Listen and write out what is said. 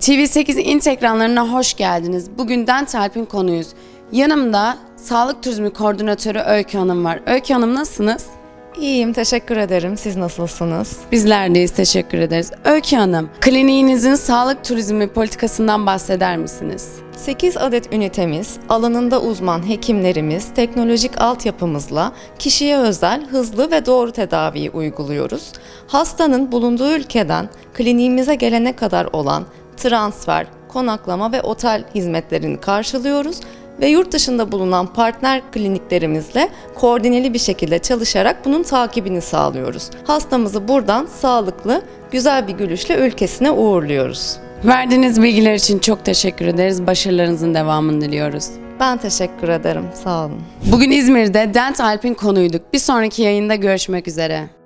TV8 Int ekranlarına hoş geldiniz. Bugün Dentalp'in konuyuz. Yanımda Sağlık Turizmi Koordinatörü Öykü Hanım var. Öykü Hanım nasılsınız? İyiyim, teşekkür ederim. Siz nasılsınız? Bizler deyiz, teşekkür ederiz. Öykü Hanım, kliniğinizin sağlık turizmi politikasından bahseder misiniz? 8 adet ünitemiz, alanında uzman hekimlerimiz, teknolojik altyapımızla kişiye özel hızlı ve doğru tedaviyi uyguluyoruz. Hastanın bulunduğu ülkeden kliniğimize gelene kadar olan transfer, konaklama ve otel hizmetlerini karşılıyoruz ve yurt dışında bulunan partner kliniklerimizle koordineli bir şekilde çalışarak bunun takibini sağlıyoruz. Hastamızı buradan sağlıklı, güzel bir gülüşle ülkesine uğurluyoruz. Verdiğiniz bilgiler için çok teşekkür ederiz. Başarılarınızın devamını diliyoruz. Ben teşekkür ederim. Sağ olun. Bugün İzmir'de Dentalp'in konuyduk. Bir sonraki yayında görüşmek üzere.